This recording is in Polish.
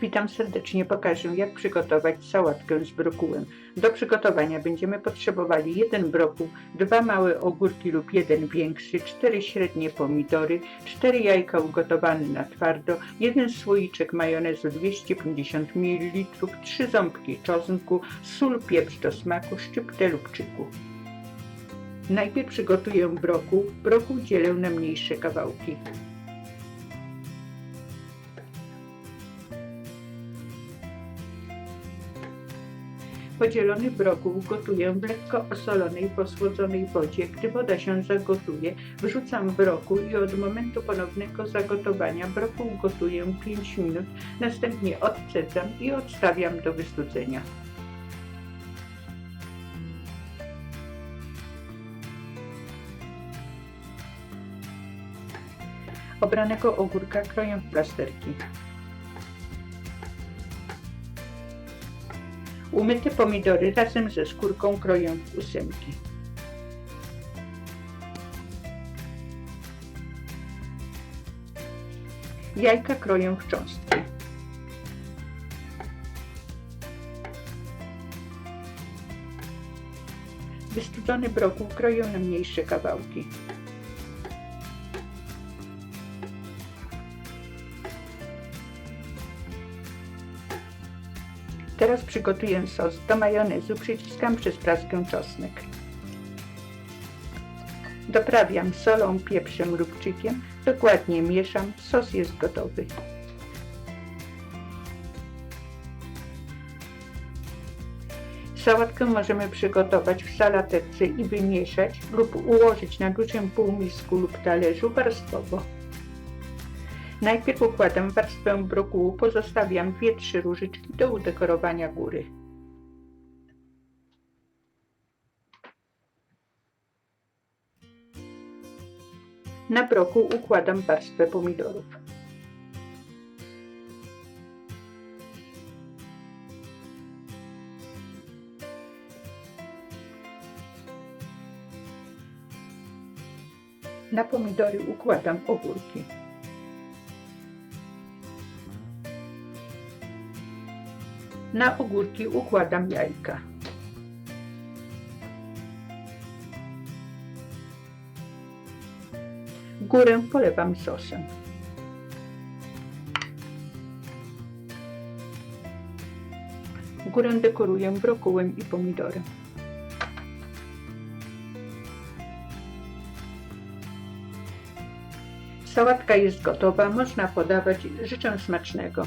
Witam serdecznie, pokażę jak przygotować sałatkę z brokułem. Do przygotowania będziemy potrzebowali jeden brokuł, dwa małe ogórki lub jeden większy, cztery średnie pomidory, cztery jajka ugotowane na twardo, jeden słoiczek majonezu 250 ml, trzy ząbki czosnku, sól, pieprz do smaku, szczyptę lubczyku. Najpierw przygotuję brokuł. Brokuł dzielę na mniejsze kawałki. Podzielony brokuł gotuję w lekko osolonej, posłodzonej wodzie. Gdy woda się zagotuje, wrzucam brokuł i od momentu ponownego zagotowania brokuł gotuję 5 minut, następnie odcedzam i odstawiam do wystudzenia. Obranego ogórka kroję w plasterki. Umyte pomidory razem ze skórką kroję w ósemki. Jajka kroję w cząstki. Wystudzony brokuł kroję na mniejsze kawałki. Teraz przygotuję sos. Do majonezu przyciskam przez praskę czosnek. Doprawiam solą, pieprzem lub czykiem. Dokładnie mieszam. Sos jest gotowy. Sałatkę możemy przygotować w salaterce i wymieszać lub ułożyć na dużym półmisku lub talerzu warstwowo. Najpierw układam warstwę brokułu, pozostawiam 2-3 różyczki do udekorowania góry. Na brokuł układam warstwę pomidorów. Na pomidory układam ogórki. Na ogórki układam jajka. Górę polewam sosem. Górę dekoruję brokułem i pomidorem. Sałatka jest gotowa, można podawać. Życzę smacznego.